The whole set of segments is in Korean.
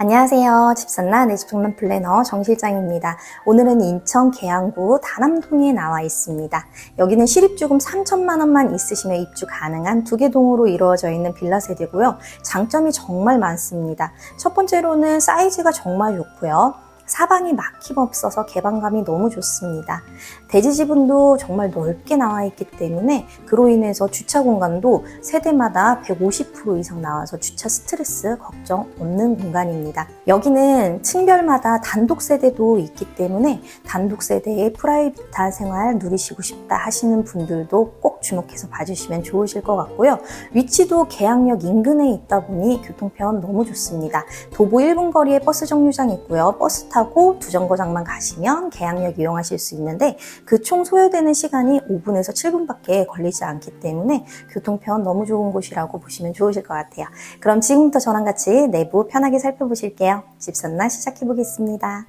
안녕하세요. 집산나 내집장만 플래너 정 실장입니다. 오늘은 인천 계양구 다남동에 나와 있습니다. 여기는 실입주금 3천만 원만 있으시면 입주 가능한 두 개 동으로 이루어져 있는 빌라 세대고요. 장점이 정말 많습니다. 첫 번째로는 사이즈가 정말 좋고요. 사방이 막힘없어서 개방감이 너무 좋습니다. 대지 지분도 정말 넓게 나와 있기 때문에 그로 인해서 주차 공간도 세대마다 150% 이상 나와서 주차 스트레스 걱정 없는 공간입니다. 여기는 층별마다 단독 세대도 있기 때문에 단독 세대의 프라이빗한 생활 누리시고 싶다 하시는 분들도 꼭 주목해서 봐주시면 좋으실 것 같고요. 위치도 계양역 인근에 있다 보니 교통편 너무 좋습니다. 도보 1분 거리에 버스 정류장 있고요. 버스 타고 두 정거장만 가시면 계양역 이용하실 수 있는데 그 총 소요되는 시간이 5분에서 7분밖에 걸리지 않기 때문에 교통편 너무 좋은 곳이라고 보시면 좋으실 것 같아요. 그럼 지금부터 저랑 같이 내부 편하게 살펴보실게요. 집선나 시작해 보겠습니다.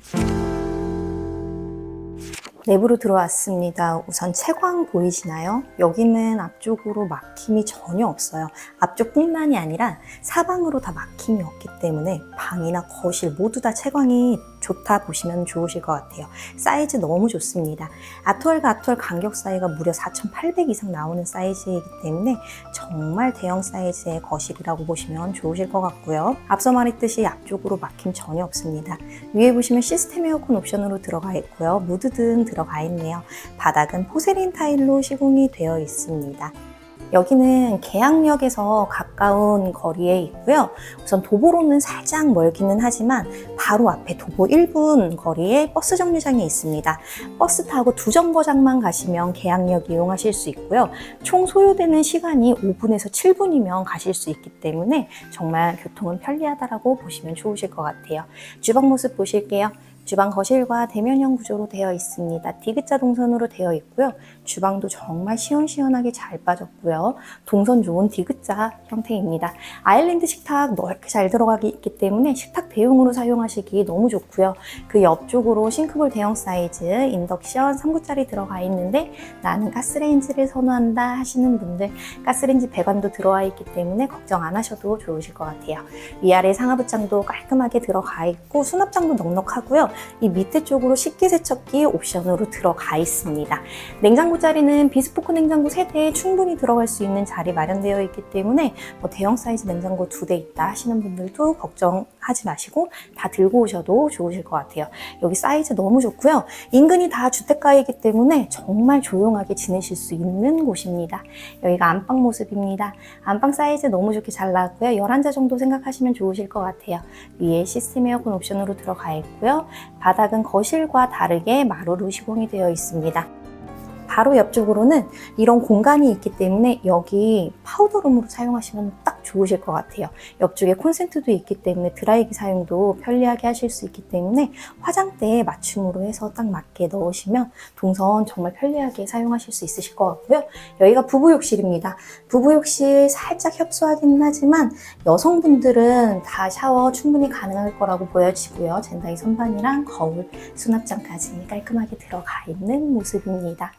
내부로 들어왔습니다. 우선 채광 보이시나요? 여기는 앞쪽으로 막힘이 전혀 없어요. 앞쪽뿐만이 아니라 사방으로 다 막힘이 없기 때문에 방이나 거실 모두 다 채광이 좋다 보시면 좋으실 것 같아요. 사이즈 너무 좋습니다. 아트월과 아트월 간격 사이가 무려 4,800 이상 나오는 사이즈이기 때문에 정말 대형 사이즈의 거실이라고 보시면 좋으실 것 같고요. 앞서 말했듯이 앞쪽으로 막힘 전혀 없습니다. 위에 보시면 시스템 에어컨 옵션으로 들어가 있고요. 무드 등 들어가 있네요. 바닥은 포세린 타일로 시공이 되어 있습니다. 여기는 계양역에서 가까운 거리에 있고요. 우선 도보로는 살짝 멀기는 하지만 바로 앞에 도보 1분 거리에 버스 정류장이 있습니다. 버스 타고 두 정거장만 가시면 계양역 이용하실 수 있고요. 총 소요되는 시간이 5분에서 7분이면 가실 수 있기 때문에 정말 교통은 편리하다라고 보시면 좋으실 것 같아요. 주방 모습 보실게요. 주방 거실과 대면형 구조로 되어 있습니다. 디귿자 동선으로 되어 있고요. 주방도 정말 시원시원하게 잘 빠졌고요. 동선 좋은 디귿자 형태입니다. 아일랜드 식탁 넓게 잘 들어가기 있기 때문에 식탁 대용으로 사용하시기 너무 좋고요. 그 옆쪽으로 싱크볼 대형 사이즈 인덕션 3구짜리 들어가 있는데 나는 가스레인지를 선호한다 하시는 분들 가스레인지 배관도 들어와 있기 때문에 걱정 안 하셔도 좋으실 것 같아요. 위아래 상하부장도 깔끔하게 들어가 있고 수납장도 넉넉하고요. 이 밑에 쪽으로 식기세척기 옵션으로 들어가 있습니다. 냉장고 자리는 비스포크 냉장고 세대에 충분히 들어갈 수 있는 자리 마련되어 있기 때문에 뭐 대형 사이즈 냉장고 두 대 있다 하시는 분들도 걱정 하지 마시고 다 들고 오셔도 좋으실 것 같아요. 여기 사이즈 너무 좋고요. 인근이 다 주택가이기 때문에 정말 조용하게 지내실 수 있는 곳입니다. 여기가 안방 모습입니다. 안방 사이즈 너무 좋게 잘 나왔고요. 11자 정도 생각하시면 좋으실 것 같아요. 위에 시스템 에어컨 옵션으로 들어가 있고요. 바닥은 거실과 다르게 마루로 시공이 되어 있습니다. 바로 옆쪽으로는 이런 공간이 있기 때문에 여기 파우더룸으로 사용하시면 딱 좋으실 것 같아요. 옆쪽에 콘센트도 있기 때문에 드라이기 사용도 편리하게 하실 수 있기 때문에 화장대에 맞춤으로 해서 딱 맞게 넣으시면 동선 정말 편리하게 사용하실 수 있으실 것 같고요. 여기가 부부욕실입니다. 부부욕실 살짝 협소하기는 하지만 여성분들은 다 샤워 충분히 가능할 거라고 보여지고요. 젠다이 선반이랑 거울, 수납장까지 깔끔하게 들어가 있는 모습입니다.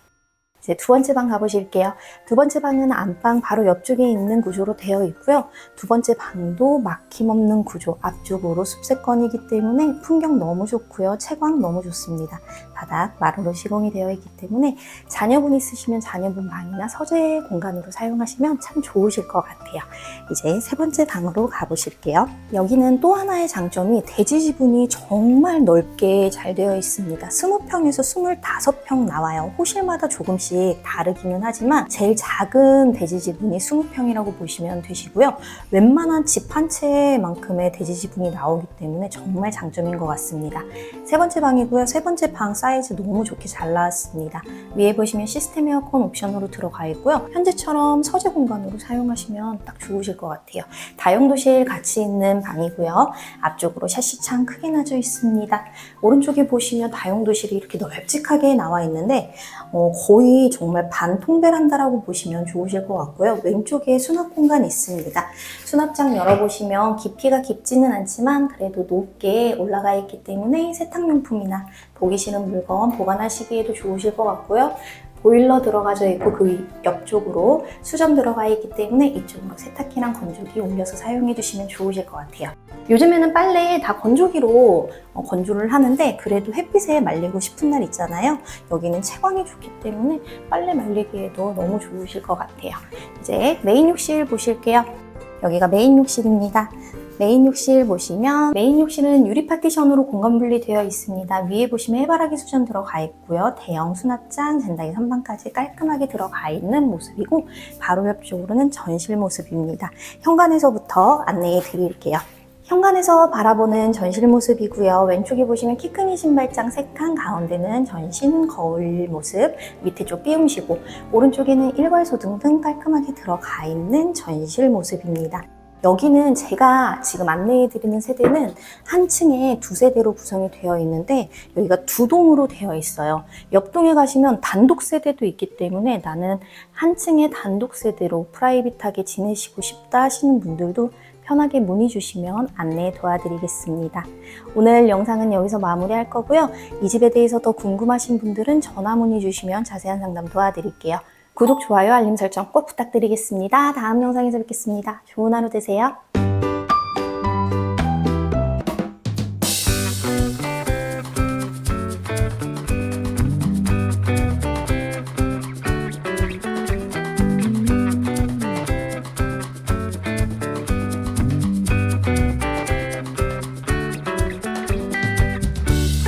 이제 두 번째 방 가보실게요. 두 번째 방은 안방 바로 옆쪽에 있는 구조로 되어 있고요. 두 번째 방도 막힘없는 구조, 앞쪽으로 숲세권이기 때문에 풍경 너무 좋고요. 채광 너무 좋습니다. 바닥 마루로 시공이 되어 있기 때문에 자녀분 있으시면 자녀분 방이나 서재 공간으로 사용하시면 참 좋으실 것 같아요. 이제 세 번째 방으로 가보실게요. 여기는 또 하나의 장점이 대지 지분이 정말 넓게 잘 되어 있습니다. 20평에서 25평 나와요. 호실마다 조금씩 다르기는 하지만 제일 작은 대지 지분이 20평이라고 보시면 되시고요. 웬만한 집 한 채만큼의 대지 지분이 나오기 때문에 정말 장점인 것 같습니다. 세 번째 방이고요. 세 번째 방 사이즈 너무 좋게 잘 나왔습니다. 위에 보시면 시스템 에어컨 옵션으로 들어가 있고요. 현재처럼 서재 공간으로 사용하시면 딱 좋으실 것 같아요. 다용도실 같이 있는 방이고요. 앞쪽으로 샤시창 크게 나져 있습니다. 오른쪽에 보시면 다용도실이 이렇게 널찍하게 나와 있는데 어, 거의 정말 반 통배란다라고 보시면 좋으실 것 같고요. 왼쪽에 수납 공간이 있습니다. 수납장 열어보시면 깊이가 깊지는 않지만 그래도 높게 올라가 있기 때문에 세탁용품이나 보기 싫은 물건 보관하시기에도 좋으실 것 같고요. 보일러 들어가져 있고 그 옆쪽으로 수전 들어가 있기 때문에 이쪽으로 세탁기랑 건조기 올려서 사용해 주시면 좋으실 것 같아요. 요즘에는 빨래 다 건조기로 어, 건조를 하는데 그래도 햇빛에 말리고 싶은 날 있잖아요. 여기는 채광이 좋기 때문에 빨래 말리기에도 너무 좋으실 것 같아요. 이제 메인 욕실 보실게요. 여기가 메인 욕실입니다. 메인 욕실 보시면 메인 욕실은 유리 파티션으로 공간 분리되어 있습니다. 위에 보시면 해바라기 수전 들어가 있고요. 대형 수납장, 젠다기 선반까지 깔끔하게 들어가 있는 모습이고 바로 옆 쪽으로는 전실 모습입니다. 현관에서부터 안내해 드릴게요. 현관에서 바라보는 전실 모습이고요. 왼쪽에 보시면 키 큰 신발장 3칸, 가운데는 전신 거울 모습, 밑에 쪽 비움시고 오른쪽에는 일괄 소 등 등 깔끔하게 들어가 있는 전실 모습입니다. 여기는 제가 지금 안내해 드리는 세대는 한 층에 두 세대로 구성이 되어 있는데 여기가 두 동으로 되어 있어요. 옆동에 가시면 단독 세대도 있기 때문에 나는 한 층에 단독 세대로 프라이빗하게 지내시고 싶다 하시는 분들도 편하게 문의 주시면 안내 도와드리겠습니다. 오늘 영상은 여기서 마무리할 거고요. 이 집에 대해서 더 궁금하신 분들은 전화 문의 주시면 자세한 상담 도와드릴게요. 구독, 좋아요, 알림 설정 꼭 부탁드리겠습니다. 다음 영상에서 뵙겠습니다. 좋은 하루 되세요.